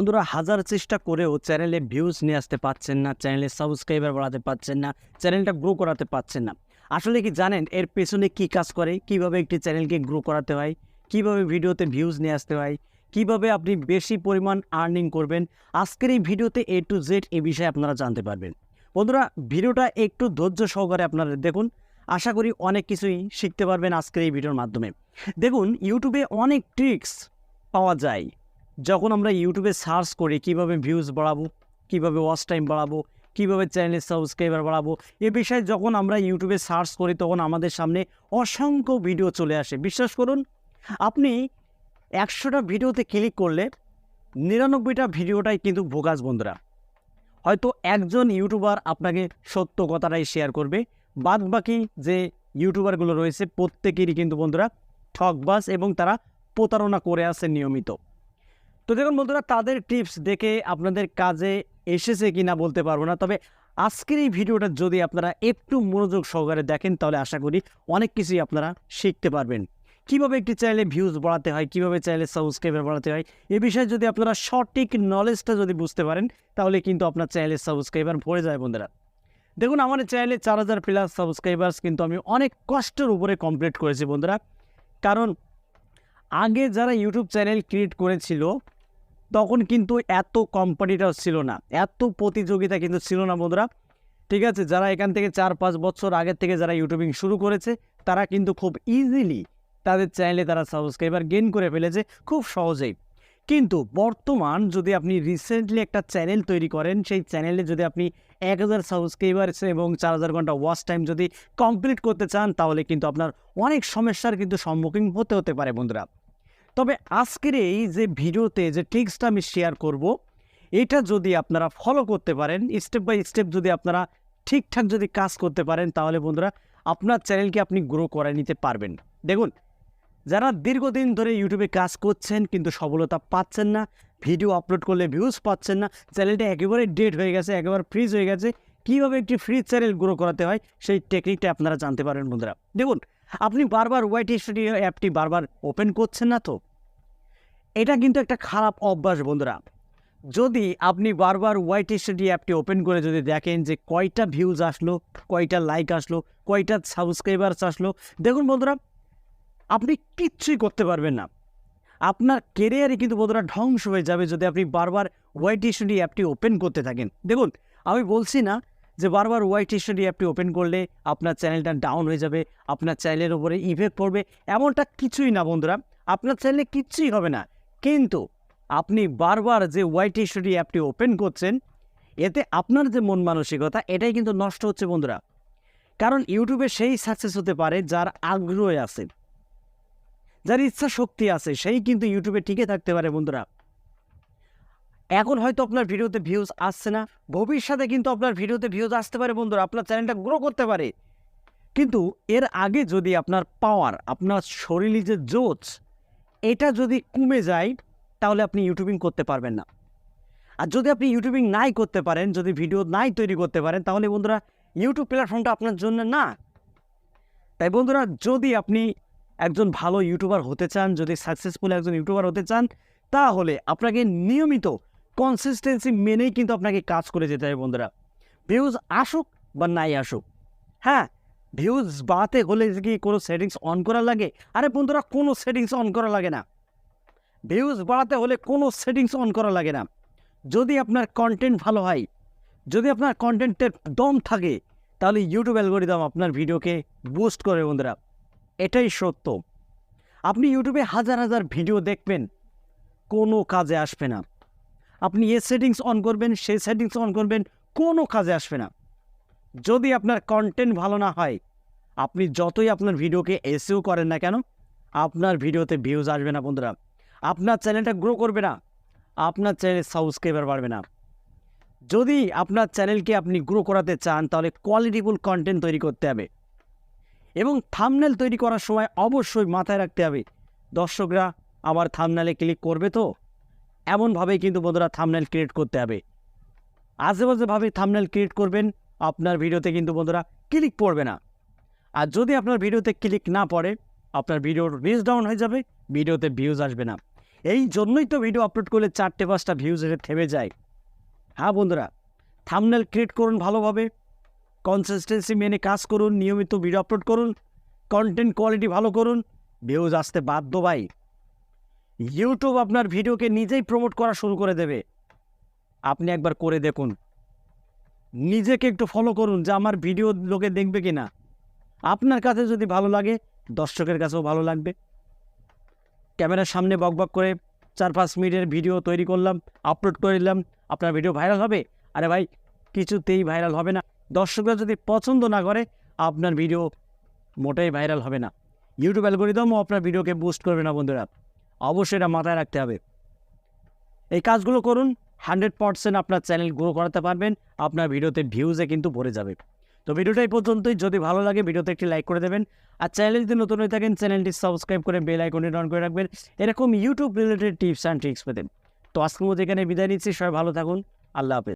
বন্ধুরা, হাজার চেষ্টা করেও চ্যানেলে ভিউজ নিয়ে আসতে পারছেন না, চ্যানেলে সাবস্ক্রাইবার বাড়াতে পারছেন না, চ্যানেলটা গ্রো করাতে পারছেন না। আসলে কি জানেন, এর পেছনে কি কাজ করে? কীভাবে একটি চ্যানেলকে গ্রো করাতে হয়? কীভাবে ভিডিওতে ভিউজ নিয়ে আসতে হয়? কীভাবে আপনি বেশি পরিমাণ আর্নিং করবেন? আজকের এই ভিডিওতে এ টু জেড এ বিষয়ে আপনারা জানতে পারবেন। বন্ধুরা, ভিডিওটা একটু ধৈর্য সহকারে আপনারা দেখুন। আশা করি অনেক কিছুই শিখতে পারবেন আজকের এই ভিডিওর মাধ্যমে। দেখুন ইউটিউবে অনেক ট্রিক্স পাওয়া যায়। যখন আমরা ইউটিউবে সার্চ করি কীভাবে ভিউজ বাড়াবো, কীভাবে ওয়াচ টাইম বাড়াবো, কীভাবে চ্যানেলের সাবস্ক্রাইবার বাড়াবো, এ বিষয়ে যখন আমরা ইউটিউবে সার্চ করি তখন আমাদের সামনে অসংখ্য ভিডিও চলে আসে। বিশ্বাস করুন, আপনি একশোটা ভিডিওতে ক্লিক করলে নিরানব্বইটা ভিডিওটাই কিন্তু ভোগাস বন্ধুরা। হয়তো একজন ইউটিউবার আপনাকে সত্য কথাটাই শেয়ার করবে বাদ বাকি যে ইউটিউবারগুলো রয়েছে প্রত্যেকেরই কিন্তু বন্ধুরা ঠকবাজ এবং তারা প্রতারণা করে আসে নিয়মিত। তো দেখুন বন্ধুরা, তাদের টিপস দেখে আপনাদের কাজে এসেছে কি না বলতে পারব না। তবে আজকের এই ভিডিওটা যদি আপনারা একটু মনোযোগ সহকারে দেখেন, তাহলে আশা করি অনেক কিছুই আপনারা শিখতে পারবেন। কীভাবে একটি চ্যানেলে ভিউজ বাড়াতে হয়, কীভাবে চ্যানেলে সাবস্ক্রাইবার বাড়াতে হয়, এ বিষয়ে যদি আপনারা সঠিক নলেজটা যদি বুঝতে পারেন, তাহলে কিন্তু আপনার চ্যানেলের সাবস্ক্রাইবার ভরে যায় বন্ধুরা। দেখুন, আমার চ্যানেলে চার হাজার প্লাস সাবস্ক্রাইবার্স কিন্তু আমি অনেক কষ্টের উপরে কমপ্লিট করেছি বন্ধুরা। কারণ আগে যারা ইউটিউব চ্যানেল ক্রিয়েট করেছিল, তখন কিন্তু এত কম্পানিটাও ছিল না, এত প্রতিযোগিতা কিন্তু ছিল না বন্ধুরা। ঠিক আছে, যারা এখান থেকে চার পাঁচ বছর আগের থেকে যারা ইউটিউবিং শুরু করেছে, তারা কিন্তু খুব ইজিলি তাদের চ্যানেলে তারা সাবস্ক্রাইবার গেন করে ফেলেছে খুব সহজেই। কিন্তু বর্তমান যদি আপনি রিসেন্টলি একটা চ্যানেল তৈরি করেন, সেই চ্যানেলে যদি আপনি এক হাজার সাবস্ক্রাইবার এবং চার হাজার ঘণ্টা ওয়াচ টাইম যদি কমপ্লিট করতে চান, তাহলে কিন্তু আপনার অনেক সমস্যার কিন্তু সম্মুখীন হতে হতে পারে বন্ধুরা। তবে আজকের এই যে ভিডিওতে যে ট্রিক্সটা আমি শেয়ার করব, এটা যদি আপনারা ফলো করতে পারেন স্টেপ বাই স্টেপ যদি আপনারা ঠিকঠাক যদি কাজ করতে পারেন, তাহলে বন্ধুরা আপনার চ্যানেলকে আপনি গ্রো করে নিতে পারবেন। দেখুন, যারা দীর্ঘদিন ধরে ইউটিউবে কাজ করছেন কিন্তু সফলতা পাচ্ছেন না ভিডিও আপলোড করলে ভিউজ পাচ্ছেন না চ্যানেলটা একেবারে ডেড হয়ে গেছে, একেবারে ফ্রিজ হয়ে গেছে, কীভাবে একটি ফ্রি চ্যানেল গ্রো করাতে হয়, সেই টেকনিকটা আপনারা জানতে পারেন বন্ধুরা। দেখুন আপনি বারবার ওয়াইট স্টুডিও অ্যাপটি বারবার ওপেন করছেন না তো? এটা কিন্তু একটা খারাপ অভ্যাস, বন্ধুরা। যদি আপনি বারবার ওয়াইট স্টাডি অ্যাপটি ওপেন করে যদি দেখেন যে কয়টা ভিউজ আসলো, কয়টা লাইক আসলো, কয়টা সাবস্ক্রাইবার্স আসলো, দেখুন বন্ধুরা, আপনি কিচ্ছুই করতে পারবেন না। আপনার কেরিয়ারে কিন্তু বন্ধুরা ধ্বংস হয়ে যাবে যদি আপনি বারবার ওয়াইট স্টাডি অ্যাপটি ওপেন করতে থাকেন। দেখুন, আমি বলছি না যে বারবার ওয়াইট স্টাডি অ্যাপটি ওপেন করলে আপনার চ্যানেলটা ডাউন হয়ে যাবে, আপনার চ্যানেলের উপরে ইফেক্ট পড়বে, এমনটা কিছুই না বন্ধুরা। আপনার চ্যানেলে কিচ্ছুই হবে না। কিন্তু আপনি বারবার যে ওয়াইট স্টাডি অ্যাপটি ওপেন করছেন, এতে আপনার যে মন মানসিকতা, এটাই কিন্তু নষ্ট হচ্ছে বন্ধুরা। কারণ ইউটিউবে সেই সাকসেস হতে পারে যার আগ্রহ আছে, যার ইচ্ছা শক্তি আছে, সেই কিন্তু ইউটিউবে টিকে থাকতে পারে বন্ধুরা। এখন হয়তো আপনার ভিডিওতে ভিউজ আসছে না। ভবিষ্যতে কিন্তু আপনার ভিডিওতে ভিউজ আসতে পারে বন্ধুরা, আপনার চ্যানেলটা গ্রো করতে পারে। কিন্তু এর আগে যদি আপনার পাওয়ার আপনার শরীরে যে জোচ এটা যদি কমে যায়, তাহলে আপনি ইউটিউবিং করতে পারবেন না। আর যদি আপনি ইউটিউবিং নাই করতে পারেন, যদি ভিডিও নাই তৈরি করতে পারেন, তাহলে বন্ধুরা ইউটিউব প্ল্যাটফর্মটা আপনার জন্য না। তাই বন্ধুরা, যদি আপনি একজন ভালো ইউটিউবার হতে চান, যদি সাকসেসফুল একজন ইউটিউবার হতে চান, তাহলে আপনাকে নিয়মিত কনসিস্টেন্সি মেনেই কিন্তু আপনাকে কাজ করে যেতে হবে, বন্ধুরা। ভিউজ আসুক বা নাই আসুক হ্যাঁ? ভিউজ বাড়াতে হলে কি কোনো সেটিংস অন করা লাগে? আরে বন্ধুরা, কোনো সেটিংস অন করা লাগে না। ভিউজ বাড়াতে হলে কোনো সেটিংস অন করা লাগে না। যদি আপনার কন্টেন্ট ভালো হয়, যদি আপনার কন্টেন্টের দম থাকে, তাহলে ইউটিউব অ্যালগোরিদম আপনার ভিডিওকে বুস্ট করে, বন্ধুরা। এটাই সত্য। আপনি ইউটিউবে হাজার হাজার ভিডিও দেখবেন, কোনো কাজে আসবে না। আপনি এ সেটিংস অন করবেন, সেই সেটিংস অন করবেন, কোনো কাজে আসবে না। যদি আপনার কন্টেন্ট ভালো না হয়, আপনি যতই আপনার ভিডিওকে এসেও করেন না কেন, আপনার ভিডিওতে ভিউজ আসবে না বন্ধুরা। আপনার চ্যানেলটা গ্রো করবে না, আপনার চ্যানেলে সাবস্ক্রাইবার বাড়বে না। যদি আপনার চ্যানেলকে আপনি গ্রো করাতে চান, তাহলে কোয়ালিটিফুল কন্টেন্ট তৈরি করতে হবে। এবং থামনেল তৈরি করার সময় অবশ্যই মাথায় রাখতে হবে। দর্শকরা, আমার থামনেলে ক্লিক করবে তো? এমনভাবেই কিন্তু বন্ধুরা থামনেল ক্রিয়েট করতে হবে। আশেপাশেভাবে থামনেল ক্রিয়েট করবেন, আপনার ভিডিওতে কিন্তু বন্ধুরা ক্লিক পড়বে না। আর যদি আপনার ভিডিওতে ক্লিক না পড়ে, আপনার ভিডিওর রিচ ডাউন হয়ে যাবে ভিডিওতে ভিউজ আসবে না। এই জন্যই তো ভিডিও আপলোড করলে চারটে পাঁচটা ভিউজ এসে থেমে যায়। হ্যাঁ বন্ধুরা থামনেল ক্রিয়েট করুন ভালোভাবে কনসিস্টেন্সি মেনে কাজ করুন, নিয়মিত ভিডিও আপলোড করুন কন্টেন্ট কোয়ালিটি ভালো করুন ভিউজ আসতে বাধ্য ভাই। ইউটিউব আপনার ভিডিওকে নিজেই প্রমোট করা শুরু করে দেবে। আপনি একবার করে দেখুন। নিজেকে একটু ফলো করুন যে আমার ভিডিও লোকে দেখবে কি না আপনার কাছে যদি ভালো লাগে, দর্শকের কাছেও ভালো লাগবে। ক্যামেরার সামনে বকবক করে চার পাঁচ মিনিটের ভিডিও তৈরি করলাম আপলোড করে দিলাম, আপনার ভিডিও ভাইরাল হবে। আরে ভাই, কিছুতেই ভাইরাল হবে না। দর্শকরা যদি পছন্দ না করে, আপনার ভিডিও মোটেই ভাইরাল হবে না। ইউটিউব অ্যালগোরিদমও আপনার ভিডিওকে বুস্ট করবে না বন্ধুরা। অবশ্যই এটা মাথায় রাখতে হবে। এই কাজগুলো করুন হান্ড্রেড পারসেন্ট আপনার চ্যানেল গ্রো করাতে পারবেন, আপনার ভিডিওতে ভিউজে কিন্তু ভরে যাবে। তো ভিডিওটা এই পর্যন্তই, যদি ভালো লাগে ভিডিওতে একটি লাইক করে দেবেন, আর চ্যানেল যদি নতুন হয়ে থাকেন চ্যানেলটি সাবস্ক্রাইব করে বেল আইকনটি অন করে রাখবেন, এরকম YouTube related tips and tricks পেতেন তো আজকের মধ্যে এখানে বিদায় নিচ্ছি, সবাই ভালো থাকুন, আল্লাহ হাফেজ।